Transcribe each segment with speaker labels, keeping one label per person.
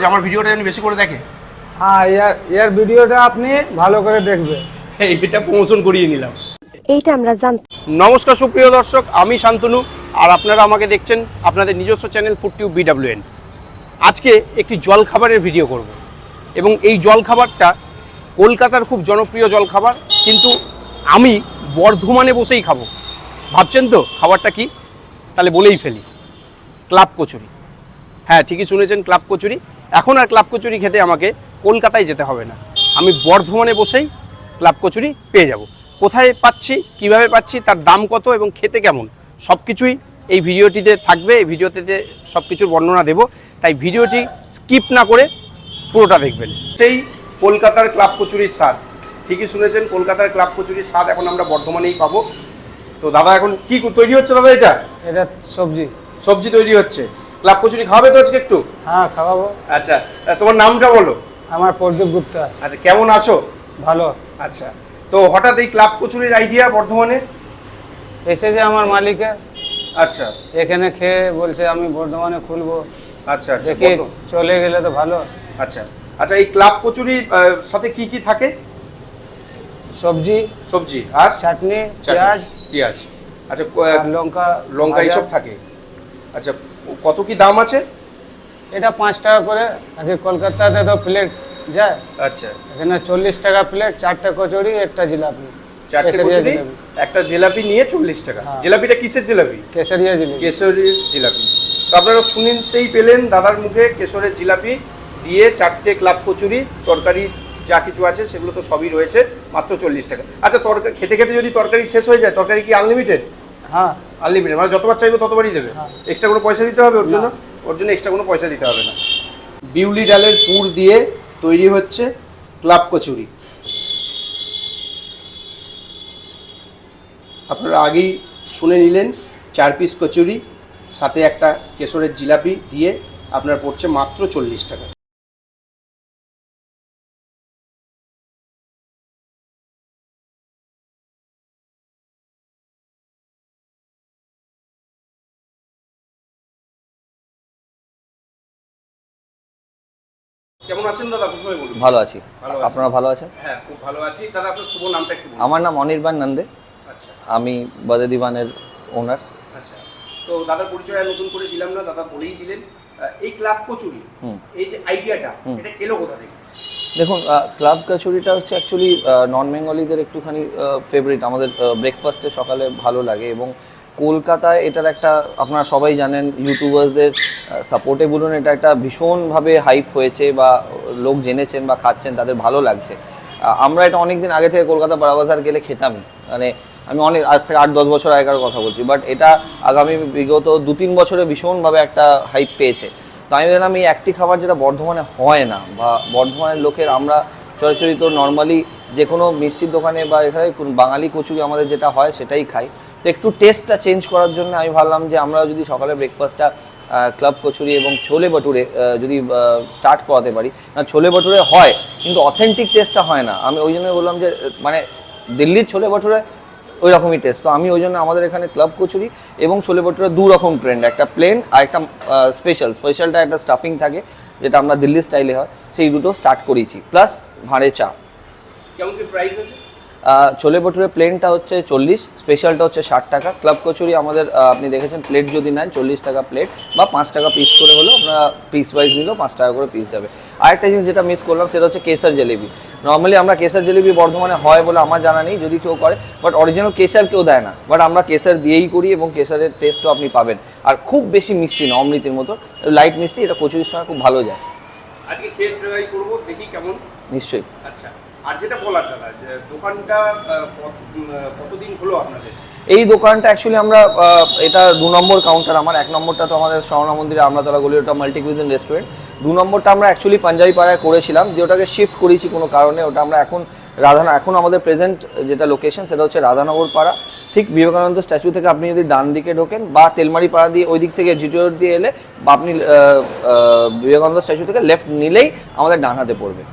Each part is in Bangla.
Speaker 1: যে আমার ভিডিওটা যেন বেশি করে দেখে।
Speaker 2: হ্যাঁ এর এর ভিডিওটা আপনি ভালো করে দেখবেন।
Speaker 1: এইটা প্রমোশন করিয়ে নিলাম।
Speaker 3: এইটা আমরা জানতাম
Speaker 1: নমস্কার সুপ্রিয় দর্শক আমি শান্তনু আর আপনারা আমাকে দেখছেন আপনাদের নিজস্ব চ্যানেল ফুড টিউব বিডাব্লিউএন আজকে একটি জল খাবারের ভিডিও করব। এবং এই জল খাবারটা কলকাতার খুব জনপ্রিয় জল খাবার কিন্তু আমি বর্ধমানে বসেই খাব। ভাবছেন তো খাবারটা কি? তাহলে বলেই ফেলি। ক্লাব কচুরি। হ্যাঁ ঠিকই শুনেছেন ক্লাব কচুরি। এখন আর ক্লাব কচুরি খেতে আমাকে কলকাতায় যেতে হবে না। আমি বর্ধমানে বসেই ক্লাব কচুরি পেয়ে যাব। কোথায় পাচ্ছি কীভাবে পাচ্ছি তার দাম কত এবং খেতে কেমন সব কিছুই এই ভিডিওটিতে থাকবে। এই ভিডিওতে সব কিছুর বর্ণনা দেব। তাই ভিডিওটি স্কিপ না করে পুরোটা দেখবেন। সেই কলকাতার ক্লাব কচুরির স্বাদ। ঠিকই শুনেছেন কলকাতার ক্লাব কচুরির স্বাদ এখন আমরা বর্ধমানেই পাবো। তো দাদা এখন কি তৈরি হচ্ছে দাদা এটা?
Speaker 2: এটা সবজি।
Speaker 1: সবজি তৈরি হচ্ছে। ক্লাব কচুরি খাওয়াবে তো আজকে একটু?
Speaker 2: হ্যাঁ খাওয়াবো।
Speaker 1: আচ্ছা তোমার নামটা বলো।
Speaker 2: আমার প্রদীপ গুপ্তা।
Speaker 1: আচ্ছা কেমন আছো?
Speaker 2: ভালো।
Speaker 1: আচ্ছা তো হঠাৎ এই ক্লাব কচুরির আইডিয়া বর্ধমানে?
Speaker 2: এসেছে আমার মালিকে।
Speaker 1: আচ্ছা।
Speaker 2: এখানে খেয়ে বলছে আমি বর্ধমানে খুলবো।
Speaker 1: আচ্ছা আচ্ছা
Speaker 2: দেখি চলে গেলে তো ভালো।
Speaker 1: আচ্ছা আচ্ছা এই ক্লাব কচুরির সাথে কি কি থাকে?
Speaker 2: সবজি
Speaker 1: সবজি আর?
Speaker 2: চাটনি পেঁয়াজ
Speaker 1: পেঁয়াজ। আচ্ছা
Speaker 2: লঙ্কা
Speaker 1: লঙ্কা। এইসব থাকে। আচ্ছা কত কি দাম আছে?
Speaker 2: এটা পাঁচ টাকা করে। আগে কলকাতাতে তো প্লেট যায়।
Speaker 1: আচ্ছা।
Speaker 2: এখানে চল্লিশ টাকা প্লেট চারটে কচুরি একটা জিলাপি।
Speaker 1: চারটে কচুরি একটা জিলাপি নিয়ে চল্লিশ টাকা।
Speaker 2: হ্যাঁ।
Speaker 1: জিলাপিটা কিসের জিলাপি?
Speaker 2: কেশরিয়া জিলাপি।
Speaker 1: কেশরের জিলাপি। তো আপনারা শুনতেই পেলেন দাদার মুখে কেশরের জিলাপি দিয়ে চারটে ক্লাব কচুরি তরকারি যা কিছু আছে সেগুলো তো সবই রয়েছে মাত্র চল্লিশ টাকা। আচ্ছা তরকারি খেতে খেতে যদি তরকারি শেষ হয়ে যায় তরকারি কি আনলিমিটেড
Speaker 2: হ্যাঁ।
Speaker 1: আনলিমিটেড মানে যতবার চাইব ততবারই দেবে।
Speaker 2: হ্যাঁ।
Speaker 1: এক্সট্রা কোনো পয়সা দিতে হবে ওর জন্য? ওর জন্য এক্সট্রা কোনো পয়সা দিতে হবে না। বিউলি ডালের পুর দিয়ে তৈরি হচ্ছে ক্লাব কচুরি। আপনারা আগেই শুনে নিলেন চার পিস কচুরি সাথে একটা কেশরের জিলাপি দিয়ে আপনার পড়ছে মাত্র চল্লিশ টাকা। কেমন আছেন দাদা? প্রথমে বলুন।
Speaker 4: ভালো আছি। আপনারা ভালো আছেন?
Speaker 1: হ্যাঁ খুব ভালো আছি। দাদা আপনার শুভ নামটা একটু
Speaker 4: আমার নাম অনির্বাণ নন্দে।
Speaker 1: আচ্ছা।
Speaker 4: আমি বাদে দিবানের ওনার
Speaker 1: আচ্ছা। তো দাদার পরিচয় নতুন করে দিলাম না দাদা বলেই দিলেন। এই ক্লাব কচুরি। এই যে আইডিয়াটা এটা এলো কোথা থেকে?
Speaker 4: দেখুন ক্লাব কচুরিটা হচ্ছে অ্যাকচুয়ালি নন বেঙ্গলিদের একটুখানি ফেভারিট আমাদের ব্রেকফাস্টে সকালে ভালো লাগে এবং কলকাতায় এটার একটা, আপনারা সবাই জানেন ইউটিউবার্সদের সাপোর্টে বলুন, এটা একটা ভীষণভাবে হাইপ হয়েছে বা লোক জেনেছেন বা খাচ্ছেন, তাদের ভালো লাগছে। আমরা এটা অনেক দিন আগে থেকে কলকাতা বারাবাজার গেলে খেতামই। মানে আমি অনেক, আজ থেকে আট দশ বছর আগেকার কথা বলছি বাট এটা আগামী বিগত দু তিন বছরে ভীষণভাবে একটা হাইপ পেয়েছে। তো আমি বললাম এই একটি খাবার যেটা বর্ধমানে হয় না, বা বর্ধমানের লোকের আমরা চরিচরিত নর্মালি যে কোনো মিষ্টির দোকানে বা এখানে বাঙালি কচুরি আমাদের যেটা হয় সেটাই খাই। তো একটু টেস্টটা চেঞ্জ করার জন্য আমি ভাবলাম যে আমরা যদি সকালে ব্রেকফাস্টটা ক্লাব কচুরি এবং ছোলে ভটুরে যদি স্টার্ট করাতে পারি। না, ছোলে ভটুরে হয়, কিন্তু অথেন্টিক টেস্টটা হয় না। আমি ওই জন্য বললাম যে মানে দিল্লির ছোলে ভটুরে ওই রকমই টেস্ট তো আমি ওই জন্য আমাদের এখানে ক্লাব কচুরি এবং ছোলে ভটুরে দু রকম ট্রেন্ড একটা প্লেন আর একটা স্পেশাল স্পেশালটা একটা স্টাফিং থাকে, যেটা আমরা দিল্লি স্টাইলে হয়, সেই দুটো স্টার্ট করেছি। প্লাস ভাঁড়ে চা।
Speaker 1: কেমন কি প্রাইস আছে?
Speaker 4: ছোলে ভটুরে প্লেনটা হচ্ছে চল্লিশ স্পেশালটা হচ্ছে ষাট টাকা। ক্লাব কচুরি আমাদের আপনি দেখেছেন প্লেট যদি নেন চল্লিশ টাকা প্লেট বা পাঁচ টাকা পিস করে হলেও আপনারা পিস ওয়াইজ নিলেও পাঁচ টাকা করে পিস যাবে। আরেকটা জিনিস যেটা মিস করলাম সেটা হচ্ছে কেসার জেলেবি। নর্মালি আমরা কেসার জেলেবি বর্ধমানে হয় বলে আমার জানা নেই যদি কেউ করে বাট অরিজিনাল কেসার কেউ দেয় না। বাট আমরা কেসার দিয়েই করি এবং কেসারের টেস্টও আপনি পাবেন। আর খুব বেশি মিষ্টি না অমৃতের মতো। লাইট মিষ্টি এটা কচুরির সঙ্গে খুব ভালো যায়।
Speaker 1: আজকে খেয়ে ট্রাই করব দেখি কেমন।
Speaker 4: নিশ্চয়ই।
Speaker 1: আচ্ছা। আর যেটা বলার দাদা, যে দোকানটা কতদিন হলো আপনাদের?
Speaker 4: এই দোকানটা অ্যাকচুয়ালি আমরা এটা দু নম্বর কাউন্টার আমার এক নম্বরটা তো আমাদের স্বর্ণা মন্দিরে আমরাতলা গলি ওটা মাল্টি কুইজিন রেস্টুরেন্ট দু নম্বরটা আমরা অ্যাকচুয়ালি পাঞ্জাবি পাড়ায় করেছিলাম, যে ওটাকে শিফট করেছি কোনো কারণে, ওটা আমরা এখন রাধানা, এখন আমাদের প্রেজেন্ট যেটা লোকেশন সেটা হচ্ছে রাধানগর পাড়া। ঠিক বিবেকানন্দ স্ট্যাচু থেকে আপনি যদি ডান দিকে ঢোকেন, বা তেলমারি পাড়া দিয়ে ওই দিক থেকে জিটিওর দিয়ে এলে বা আপনি বিবেকানন্দ স্ট্যাচু থেকে লেফট নিলেই আমাদের ডান হাতে পড়বে।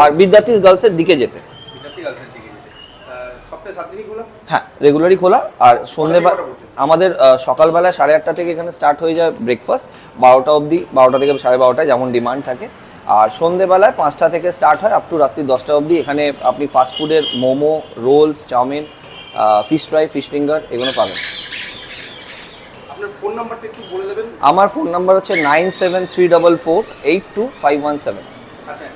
Speaker 4: আর বিদ্যার্থী গার্লসের দিকে যেতে। হ্যাঁ রেগুলারই খোলা। আর সন্ধ্যে
Speaker 1: কটা থেকে কটা পর্যন্ত?
Speaker 4: আমাদের সকালবেলা সাড়ে আটটা থেকে এখানে স্টার্ট হয়ে যায় ব্রেকফাস্ট বারোটা অবধি বারোটা থেকে সাড়ে বারোটায় যেমন ডিমান্ড থাকে। আর সন্ধেবেলায় পাঁচটা থেকে স্টার্ট হয় আপ টু রাত্রি দশটা অবধি। এখানে আপনি ফাস্ট ফুডের momo rolls chowmein fish fry fish finger এগুলো পাবেন। আমার ফোন নাম্বার হচ্ছে nine seven three double four eight two five one seven
Speaker 1: আচ্ছা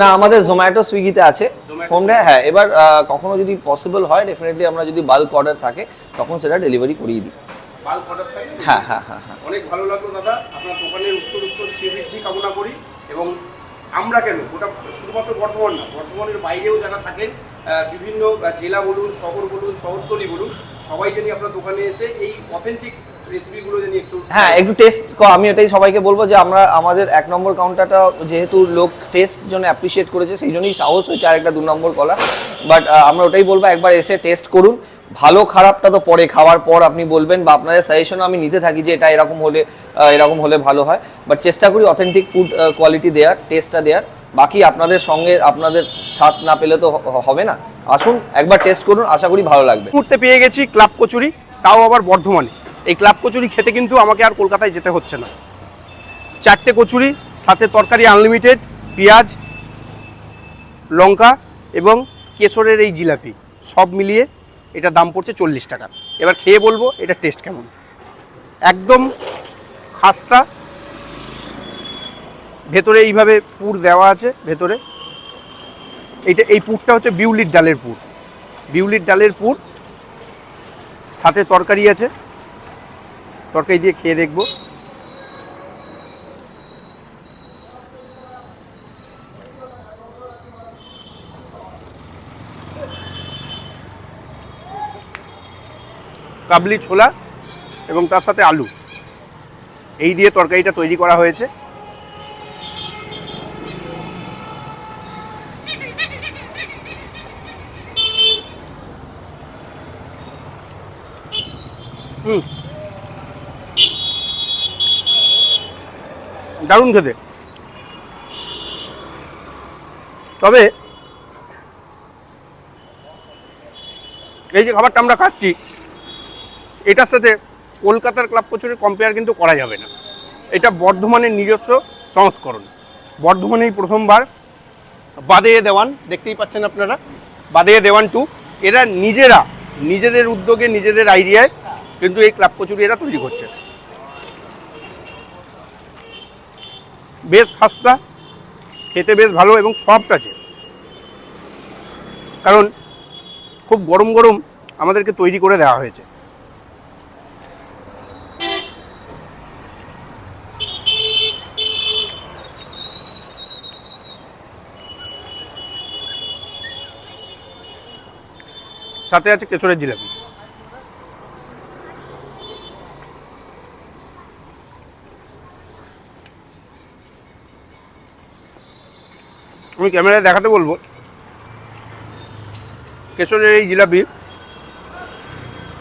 Speaker 4: না আমাদের জোম্যাটো সুইগিতে আছে। হোম হ্যাঁ এবার কখনো যদি পসিবল হয় ডেফিনেটলি আমরা যদি বাল্ক অর্ডার থাকে তখন সেটা ডেলিভারি করিয়ে দিই।
Speaker 1: বাল্ক অর্ডার থাকে?
Speaker 4: হ্যাঁ হ্যাঁ হ্যাঁ হ্যাঁ।
Speaker 1: অনেক ভালো লাগল দাদা। আপনার দোকানের উত্তর উত্তর শ্রীবৃদ্ধি কামনা করি এবং আমরা কেন? ওটা শুধুমাত্র বর্ধমান না বর্ধমানের বাইরেও যারা থাকেন বিভিন্ন জেলা বলুন শহর বলুন শহরতলি বলুন সবাই জানি আপনার দোকানে এসে এই অথেন্টিক
Speaker 4: হ্যাঁ একটু টেস্ট আমি এটাই সবাইকে বলব যে আমরা আমাদের এক নম্বর কাউন্টারটা যেহেতু লোক টেস্ট জন্য অ্যাপ্রিসিয়েট করেছে সেই জন্যই সাহস হয়েছে আর একটা দু নম্বর কলা বাট আমরা ওটাই বলব একবার এসে টেস্ট করুন। ভালো খারাপটা তো পরে খাওয়ার পর আপনি বলবেন বা আপনাদের সাজেশনও আমি নিতে থাকি যে এটা এরকম হলে এরকম হলে ভালো হয়। বাট চেষ্টা করি অথেন্টিক ফুড কোয়ালিটি দেওয়ার টেস্টটা দেওয়ার বাকি আপনাদের সঙ্গে আপনাদের স্বাদ না পেলে তো হবে না। আসুন একবার টেস্ট করুন আশা করি ভালো লাগবে।
Speaker 1: মুহূর্তে পেয়ে গেছি ক্লাব কচুরি তাও আবার বর্ধমানে। এই ক্লাব কচুরি খেতে কিন্তু আমাকে আর কলকাতায় যেতে হচ্ছে না। চারটে কচুরি, সাথে তরকারি আনলিমিটেড পেঁয়াজ, লঙ্কা এবং কেশরের এই জিলাপি, সব মিলিয়ে এটা দাম পড়ছে চল্লিশ টাকা। এবার খেয়ে বলব এটা টেস্ট কেমন। একদম খাস্তা, ভেতরে এইভাবে পুর দেওয়া আছে, ভেতরে। এইটা, এই পুরটা হচ্ছে বিউলির ডালের পুর। বিউলির ডালের পুর, সাথে তরকারি আছে। তরকারি দিয়ে খেয়ে দেখব। কাবলি ছোলা এবং তার সাথে আলু। এই দিয়ে তরকারিটা তৈরি করা হয়েছে। হুম। দারুণ খেতে। তবে এই যে খাবারটা আমরা খাচ্ছি, এটার সাথে কলকাতার ক্লাব কচুরি কম্পেয়ার কিন্তু করা যাবে না। এটা বর্ধমানের নিজস্ব সংস্করণ। বর্ধমানেই প্রথমবার বাদে দেওয়ান, দেখতেই পাচ্ছেন আপনারা বাদে দেওয়ান টু এরা নিজেরা, নিজেদের উদ্যোগে, নিজেদের আইডিয়ায় কিন্তু এই ক্লাব কচুরি এরা তৈরি করছে। বেশ খাস্তা, খেতে বেশ ভালো এবং সফট আছে। কারণ খুব গরম গরম আমাদেরকে তৈরি করে দেওয়া হয়েছে। সাথে আছে কেশরের জিলাপি। আমি ক্যামেরায় দেখাতে বলব। কেশরের এই জিলাপি,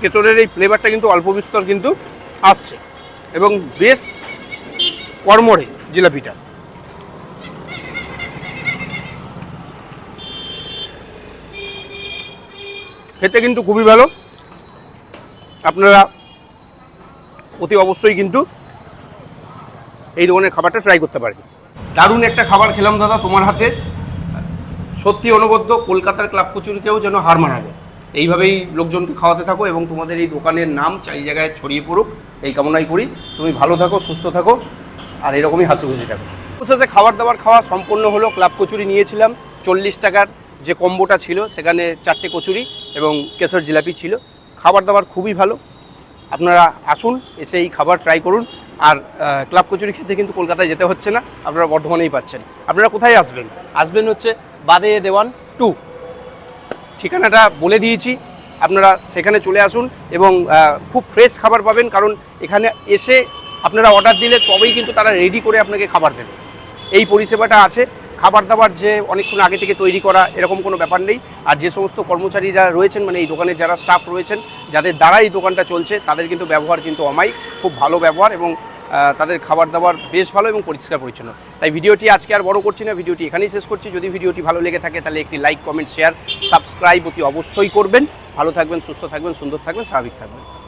Speaker 1: কেশরের এই ফ্লেভারটা কিন্তু অল্প বিস্তর কিন্তু আসছে এবং বেশ কর্মরে জিলাপিটা। খেতে কিন্তু খুবই ভালো। আপনারা অতি অবশ্যই কিন্তু এই ধরনের খাবারটা ট্রাই করতে পারেন দারুণ একটা খাবার খেলাম দাদা তোমার হাতে। সত্যি অনবদ্য, কলকাতার ক্লাব কচুরিকেও যেন হার মানাবো। এইভাবেই লোকজনকে খাওয়াতে থাকো এবং তোমাদের এই দোকানের নাম চারি জায়গায় ছড়িয়ে পড়ুক। এই কামনাই করি। তুমি ভালো থাকো, সুস্থ থাকো, আর এরকমই হাসি খুশি থাকো। শেষে খাবার দাবার খাওয়া সম্পূর্ণ হলো। ক্লাব কচুরি নিয়েছিলাম। চল্লিশ টাকার যে কম্বোটা ছিল, সেখানে চারটে কচুরি এবং কেশর জিলাপি ছিল। খাবার দাবার খুবই ভালো। আপনারা আসুন, এসে এই খাবার ট্রাই করুন। আর ক্লাব কচুরি খেতে কিন্তু কলকাতায় যেতে হচ্ছে না। আপনারা বর্ধমানেই পাচ্ছেন। আপনারা কোথায় আসবেন? আসবেন হচ্ছে বাদে দেওয়ান টু। ঠিকানাটা বলে দিয়েছি, আপনারা সেখানে চলে আসুন এবং খুব ফ্রেশ খাবার পাবেন কারণ এখানে এসে আপনারা অর্ডার দিলে তবেই কিন্তু তারা রেডি করে আপনাকে খাবার দেবে। এই পরিষেবাটা আছে, খাবার দাবার যে অনেকক্ষণ আগে থেকে তৈরি করা এরকম কোনো ব্যাপার নেই। আর যে সমস্ত কর্মচারীরা রয়েছেন মানে এই দোকানের যারা স্টাফ রয়েছেন, যাদের দ্বারা এই দোকানটা চলছে, তাদের কিন্তু ব্যবহার কিন্তু অমায়িক, খুব ভালো ব্যবহার এবং তাদের খাবার দাবার বেশ ভালো এবং পরিষ্কার পরিচ্ছন্ন। তাই ভিডিওটি আজকে আর বড় করছি না, ভিডিওটি এখানেই শেষ করছি। যদি ভিডিওটি ভালো লেগে থাকে, তাহলে একটি লাইক কমেন্ট শেয়ার সাবস্ক্রাইব অতি অবশ্যই করবেন। ভালো থাকবেন, সুস্থ থাকবেন, সুন্দর থাকবেন, স্বাভাবিক থাকবেন।